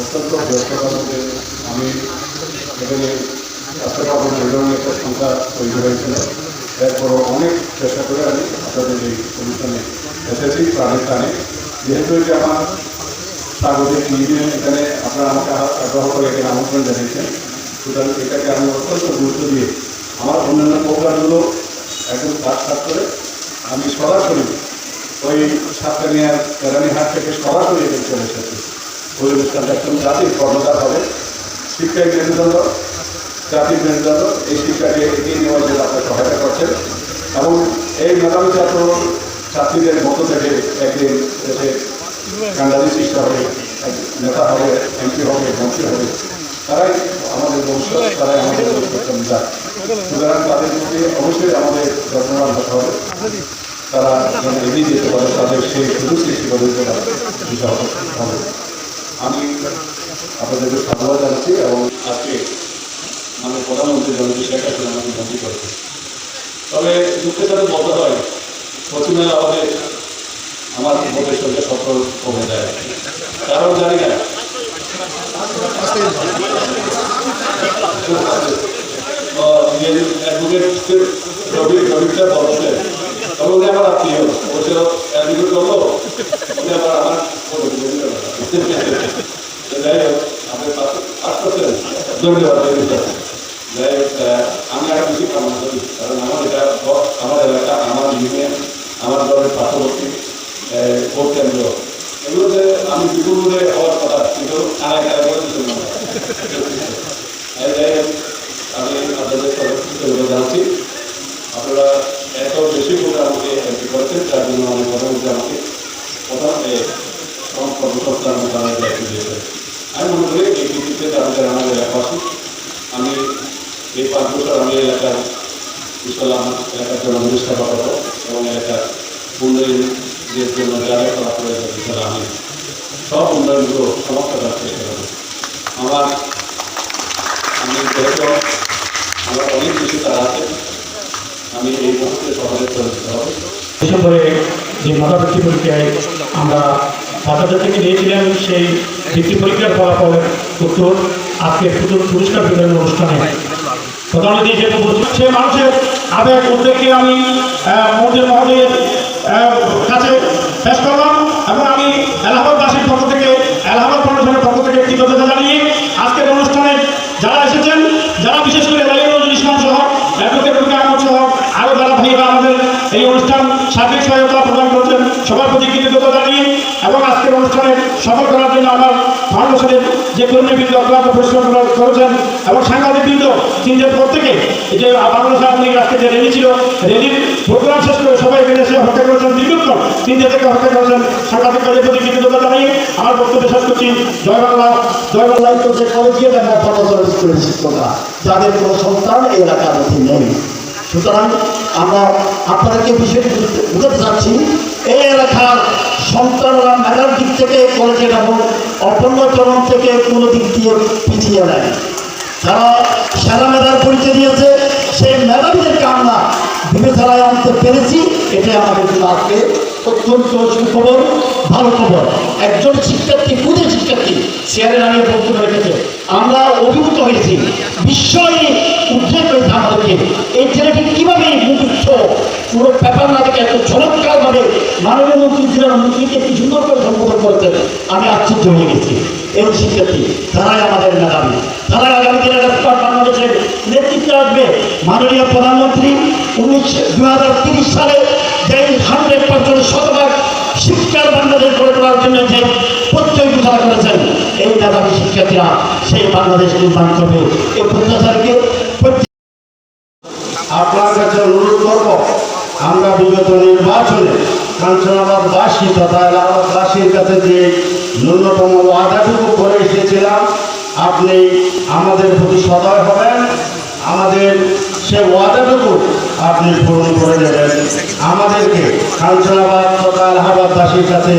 অত্যন্ত মধ্যে আমি এখানে রাস্তাঘাট নির্মাণের একটা সংখ্যা তৈরি হয়েছিল। এরপরও অনেক চেষ্টা করে আমি আপনাদের এই অনুষ্ঠানে এসেছি প্রাণের টানে যেহেতু এটি আমার স্বাগতিক নিজে এখানে আপনারা আমাকে আগ্রহ করে এখানে আমন্ত্রণ জানিয়েছেন। সুতরাং এটাকে আমি অত্যন্ত গুরুত্ব দিয়ে আমার অন্যান্য প্রোগ্রামগুলো একদম কাজ কাজ করে আমি সরাসরি ওই সাতকানিয়ার কেরানীহাট থেকে সরাসরি এখানে চলে এসেছি। অনুষ্ঠানটা একদম জাতির কর্মকার হবে। শিক্ষায় মেরুদণ্ড জাতির মেরুদণ্ড এই শিক্ষাকে এগিয়ে নেওয়ার জন্য আপনার সহায়তা করছেন। এবং এই মেধাবী ছাত্র, ছাত্রীদের মধ্য থেকে একদিন দেশে কান্ডারি সৃষ্টি হবে নেতা হবে, এমপি হবে, মন্ত্রী হবে। তারাই আমাদের ভবিষ্যৎ, তারাই আমাদের ভবিষ্যৎ সুতরাং তাদের প্রতি অবশ্যই আমাদের যত্নবান হতে হবে। তারা এগিয়ে যেতে পারে, তাদের সেই সুযোগ সৃষ্টি করে দিতে পারে হবে। আমি আপনাদেরকে সাধুবাদ জানাচ্ছি এবং আজকে আমাদের প্রধানমন্ত্রী হাসিনা আমাকে মন্ত্রী করেছে তবে দুঃখের সাথে বলতে হয় পশ্চিমের আমাদের আমার ভোটের সঙ্গে সফল কমে যায় কারণ জানি না অ্যাডভোকেট রবি রবিটা বলছে তবে আমার আত্মীয় বলছে অ্যাডভোকেট করল উনি আবার আমার যাই হোক পাস করছেন ধন্যবাদ। যাই হোক আমি আর বেশি কামনা করি কারণ আমার এটা আমার এলাকা আমার ইউনিয়ন আমার দলের পার্শ্ববর্তী ভোট কেন্দ্র এগুলোতে আমি বিপুলে হওয়ার কথা কিন্তু কারা কারা করে দিতে যাই হোক, আমি আপনাদের সবাই জানাচ্ছি বেশি করে আমাকে এমপি করেছেন তার জন্য আমি প্রধানমন্ত্রী আমাকে প্রধান কর্মসংস্থান মন্ত্রণালয়ের দায়িত্ব দিয়েছেন আমি মনে করি এই ভিত্তিতে আমাদের আমাদের এলাকাবাসী আমি এই পাঁচ বছর আমি এলাকার আমার এলাকার জন্য প্রতিষ্ঠা করব এবং এলাকার উন্নয়নের জন্য যা যা করা প্রয়োজন ইনশাল্লাহ আমি সব উন্নয়নগুলো আমার আমার অনেক কিছু তারা আছে। আমি এই মুহূর্তে করে দিতে যে মাথাবৃত্তি পরীক্ষায় আমরা ছাত্রছাত্রীকে নিয়েছিলাম সেই বৃত্তি পরীক্ষার ফলাফল উত্তর আজকে পুতুল পুরস্কার বিতরণ অনুষ্ঠানে। প্রধানমন্ত্রী যে সে মানুষের আবেগ উদ্যোগকে আমি আহ, মন্দির মহোদয়ের আহ, কাছে পেশ করলাম এবং আমি এলাহাবাদবাসীর পক্ষ থেকে এলাহাবাদ ফাউন্ডেশনের পক্ষ থেকে কৃতজ্ঞতা জানিয়ে আজকের অনুষ্ঠানে যারা এসেছেন যারা বিশেষ করে রাজীব নজরুল ইসলাম সহ অ্যাডভোকেট রুকে আহমদ সহ আরও যারা ভাইয়েরা আমাদের এই অনুষ্ঠান সার্বিক সহায়তা প্রদান করছেন সবার প্রতি কৃতজ্ঞতা জানিয়ে এবং আজকের অনুষ্ঠানে সফল করার জন্য আমার ফাউন্ডেশনের যে কর্মীবৃন্দ অক্লান্ত পরিশ্রম করেছেন এবং সাংবাদিকবৃন্দ, তিনজন প্রত্যেকে যে বাংলাদেশ আপনি আজকে যে র্যালি ছিল, র্যালির প্রোগ্রাম শেষ করে সবাই এখানে এসে হত্যা করেছেন দীর্ঘক্ষণ তিনটে থেকে হত্যা করেছেন সাংবাদিকদের প্রতি কৃতজ্ঞতা জানিয়ে আমার বক্তব্য শেষ করছি। জয় বাংলা জয় বাংলা যে কলেজে দেখা ফলাফল স্কুলের শিক্ষকরা, যাদের কোনো সন্তান এলাকার মধ্যে নেই। সুতরাং আমরা আপনাদেরকে বিষয়টি বুঝতে- চাচ্ছি, এই এলাকার সন্তানরা মেধার দিক থেকে কলেজের এবং অপন্য চরণ থেকে কোনো দিক দিয়ে পিছিয়ে নেয় যারা সেরা মেধার পরিচয় দিয়েছে, সেই মেধাবীদেরকে আমরা বিবেচনায় আনতে পেরেছি, এটাই আমাদের জন্য আজকে অত্যন্ত সুখবর, ভালো খবর। একজন শিক্ষার্থী, খুদে শিক্ষার্থী, চেয়ারে দাঁড়িয়ে বক্তব্য রেখেছে। আমরা অভিভূত হয়েছি। আমাদেরকে এই ছেলেটি কীভাবে মুখস্থ পুরো পেপার না থেকে এত চমৎকারভাবে মাননীয় মন্ত্রী জেলার মন্ত্রীকে কি সুন্দর করে সম্বোধন করেছেন আমি আশ্চর্য হয়ে গেছি। এই শিক্ষার্থী, তারাই আমাদের মেধাবী। তারাই আগামী দিনে বাংলাদেশের নেতৃত্বে আসবে। মাননীয় প্রধানমন্ত্রী, উনিশ দু হাজার তিরিশ সালে যে হান্ড্রেড পার্সেন্ট শতভাগ শিক্ষার বাংলাদেশ গড়ে তোলার জন্য যে প্রত্যয় ঘোষণা করেছেন, এই মেধাবী শিক্ষার্থীরা সেই বাংলাদেশ নির্মাণ করবে। এই প্রত্যাশাকে আপনার কাছে অনুরোধ করব, আমরা বিগত নির্বাচনে কাঞ্চনাবাদবাসী তথা এলাহাবাদবাসীর কাছে যে ন্যূনতম ওয়াদাটুকু করে এসেছিলাম, আপনি আমাদের প্রতি সদয় হবেন। আমাদের সে ওয়াদাটুকু আপনি পূরণ করে দেবেন। আমাদেরকে কাঞ্চনাবাদ তথা এলাহাবাদবাসীর কাছে